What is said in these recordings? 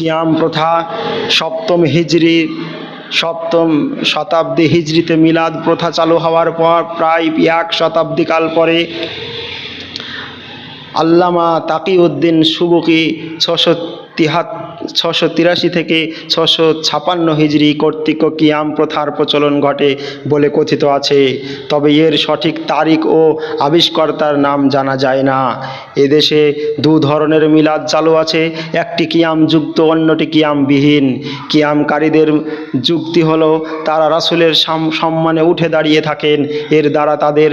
কিয়াম প্রথা, সপ্তম হিজড়ি সপ্তম শতাব্দী হিজড়িতে মিলাদ প্রথা চালু হওয়ার পর প্রায় এক শতাব্দী কাল পরে আল্লামা তাকিউদ্দিন সুবুকি ছশো তিহাত ছশো তিরাশি থেকে ছশো ছাপান্ন হিজড়ি কর্তৃক কিয়াম প্রথার প্রচলন ঘটে বলে কথিত আছে। তবে এর সঠিক তারিখ ও আবিষ্কর্তার নাম জানা যায় না। এদেশে দু ধরনের মিলাদ চালু আছে, একটি কিয়াম যুক্ত অন্যটি কিয়ামবিহীন। কিয়ামকারীদের যুক্তি হলো, তারা রাসুলের সম্মানে উঠে দাঁড়িয়ে থাকেন, এর দ্বারা তাদের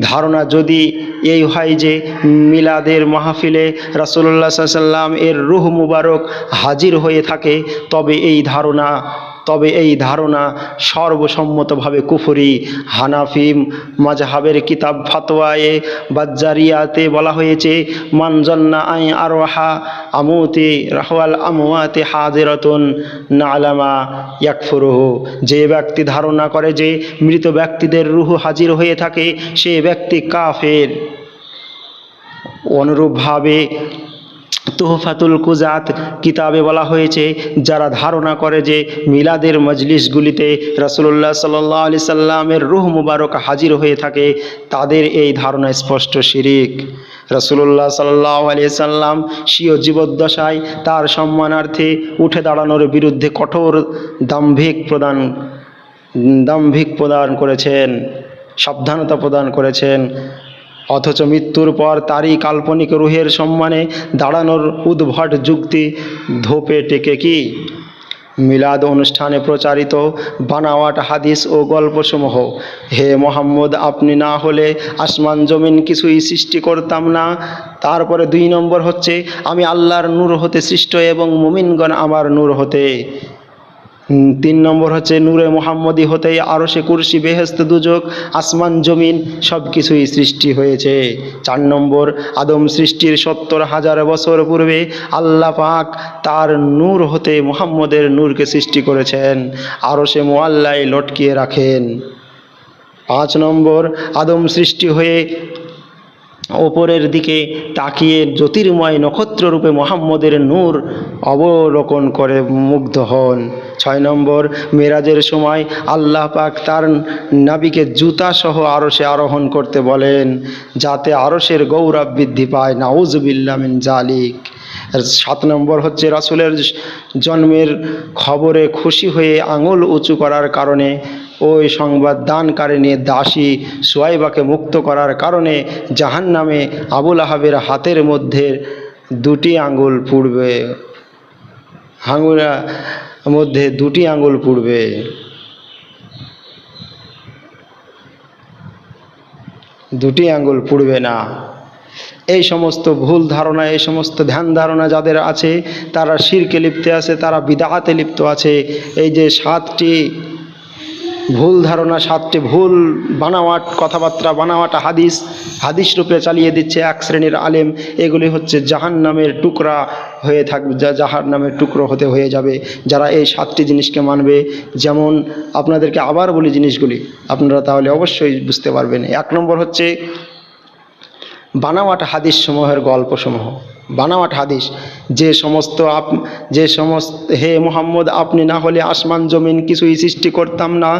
ধারণা যদি এই হয় যে মিলাদের মাহফিলে রাসুল্লাহ সাল্লাম এর রুহ মুবারক হাজির হয়ে থাকে, তবে এই ধারণা তবে এই ধারণা সর্বসম্মতভাবে কুফরি, হানাফি মাজহাবের কিতাব ফাতোয়ায়ে বাজ্জারিয়াতে বলা হয়েছে মানজন্না আই আরোহা আমুতে রাহওয়াল আমুয়াতে হাজেরতন নালামা ইয়াকফুরুহু। যে ব্যক্তি ধারণা করে যে মৃত ব্যক্তিদের রুহ হাজির হয়ে থাকে, সে ব্যক্তি কাফের। অনুরূপভাবে তোহফাতুল কুজাত কিতাবে বলা হয়েছে, যারা ধারণা করে যে মিলাদের মজলিসগুলিতে রসুল্লাহ সাল্লাহ আলি সাল্লামের রুহ মুবারক হাজির হয়ে থাকে, তাদের এই ধারণা স্পষ্ট শিরিক। রসুল্লাহ সাল্লাহ আলি সাল্লাম স্বীয় জীবদ্দশায় তার সম্মানার্থে উঠে দাঁড়ানোর বিরুদ্ধে কঠোর দাম্ভিক প্রদান দাম্ভিক প্রদান করেছেন, সাবধানতা প্রদান করেছেন। অথচ মৃত্যুর পর তারই কাল্পনিক রুহের সম্মানে দাঁড়ানোর উদ্ভট যুক্তি ধোপে টেকে কি? মিলাদ অনুষ্ঠানে প্রচারিত বানাওয়াট হাদিস ও গল্পসমূহ। হে মোহাম্মদ, আপনি না হলে আসমান জমিন কিছুই সৃষ্টি করতাম না। তারপরে দুই নম্বর হচ্ছে, আমি আল্লাহর নূর হতে সৃষ্ট এবং মুমিনগণ আমার নূর হতে তিন নম্বর হচ্ছে নূরে মোহাম্মদী হতেই আরও সে কুরসি বেহেস্ত দুযোগ আসমান, জমিন সব কিছুই সৃষ্টি হয়েছে। চার নম্বর, আদম সৃষ্টির সত্তর হাজার বছর পূর্বে আল্লাহ পাক তার নূর হতে মোহাম্মদের নূরকে সৃষ্টি করেছেন আরও সে মোয়াল্লায় লটকিয়ে রাখেন। পাঁচ নম্বর, আদম সৃষ্টি হয়ে ওপরের দিকে তাকিয়ে জ্যোতির্ময় নক্ষত্ররূপে মোহাম্মদের নূর অবলোকন করে মুগ্ধ হন। ছয় নম্বর, মেরাজের সময় আল্লাহ পাক তার নাবিকে জুতাসহ আরশে আরোহণ করতে বলেন, যাতে আরশের গৌরব বৃদ্ধি পায়। নাউজবিল্লা মিন জালিক সাত নম্বর হচ্ছে, রাসুলের জন্মের খবরে খুশি হয়ে আঙুল উঁচু করার কারণে ওই সংবাদ দানকারিনী দাসী সোয়াইবাকে মুক্ত করার কারণে জাহান নামে আবুল আহাবের হাতের মধ্যে দুটি আঙ্গুল পুড়বে। আঙুলা মধ্যে দুটি আঙ্গুল পুড়বে। দুটি আঙ্গুল পুড়বে না। এই সমস্ত ভুল ধারণা, এই সমস্ত ধ্যান ধারণা যাদের আছে, তারা শিরকে লিপ্তে আছে, তারা বিদাহাতে লিপ্ত আছে। এই যে সাতটি ভুল ধারণা, সাতটি ভুল, বানাওয়াট, কথাবার্তা, বানাওয়াট, হাদিস হাদিস রূপে চালিয়ে দিচ্ছে এক শ্রেণির আলেম। এগুলি হচ্ছে জাহান নামের টুকরা হয়ে থাকবে যা জাহার নামের টুকরো হতে হয়ে যাবে। যারা এই সাতটি জিনিসকে মানবে, যেমন আপনাদেরকে আবার বলি জিনিসগুলি, আপনারা তাহলে অবশ্যই বুঝতে পারবেন। এক নম্বর হচ্ছে, বানাওয়াট হাদিস সমূহের গল্পসমূহ। বানাওয়াট হাদিস, যে সমস্ত আপ, যে সমস্ত, হে মোহাম্মদ, আপনি না হলে আসমান জমিন কিছুই সৃষ্টি করতাম না।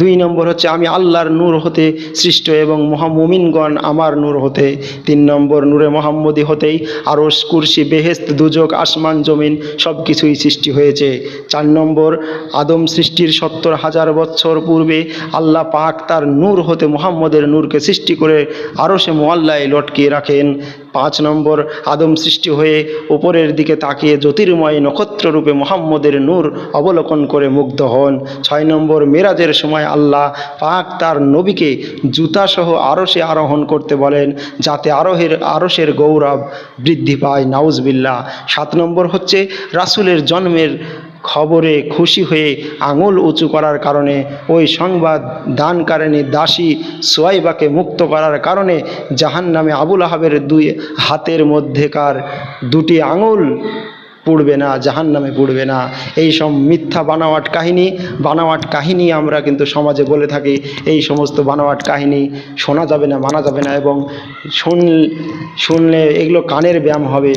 দুই নম্বর হচ্ছে, আমি আল্লাহর নূর হতে সৃষ্ট এবং মহামুমিনগণ আমার নূর হতে। তিন নম্বর, নূরে মোহাম্মদী হতেই আরও কুরসি বেহেস্ত দুযোগ আসমান জমিন সব কিছুই সৃষ্টি হয়েছে। চার নম্বর, আদম সৃষ্টির সত্তর হাজার বছর পূর্বে আল্লাহ পাক তার নূর হতে মোহাম্মদের নূরকে সৃষ্টি করে আরও সে মোয়াল্লায় লটকিয়ে রাখেন। পাঁচ নম্বর আদম সৃষ্টি হয়ে উপরের দিকে তাকিয়ে জ্যোতির্ময় নক্ষত্ররূপে মোহাম্মদের নূর অবলোকন করে মুগ্ধ হন। ছয় নম্বর মেরাজের সময় আল্লাহ পাক তার নবীকে জুতাসহ আরশে আরোহণ করতে বলেন, যাতে আরোহের, আরশের গৌরব বৃদ্ধি পায়। নাউজবিল্লা সাত নম্বর হচ্ছে রাসূলের জন্মের খবরে খুশি হয়ে আঙুল উঁচু করার কারণে, ওই সংবাদ দানকারিণী দাসী সোয়াইবাকে মুক্ত করার কারণে জাহান নামে আবুল আহাবের দুই হাতের মধ্যেকার দুটি আঙুল পুড়বে না জাহান নামে পুড়বে না। এই সব মিথ্যা বানাওয়াট কাহিনী বানাওয়াট কাহিনী আমরা কিন্তু সমাজে বলে থাকি, এই সমস্ত বানাওয়াট কাহিনী শোনা যাবে না, মানা যাবে না এবং শুন, শুনলে এগুলো কানের ব্যায়াম হবে।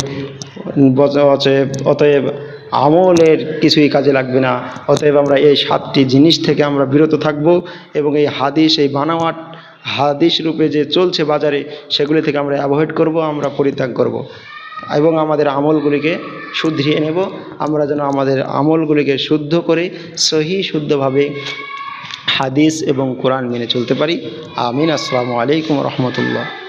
অতএব আমলের কিছুই কাজে লাগবে না। অতএব আমরা এই সাতটি জিনিস থেকে আমরা বিরত থাকব এবং এই হাদিস, এই বানাওয়াট হাদিস রূপে যে চলছে বাজারে, সেগুলি থেকে আমরা অ্যাভয়েড করব, আমরা পরিত্যাগ করব এবং আমাদের আমলগুলিকে শুধরিয়ে নেব। আমরা যেন আমাদের আমলগুলিকে শুদ্ধ করে, সহি, শুদ্ধভাবে হাদিস এবং কোরআন মেনে চলতে পারি। আমিন। আসসালামু আলাইকুম রহমতুল্লাহ।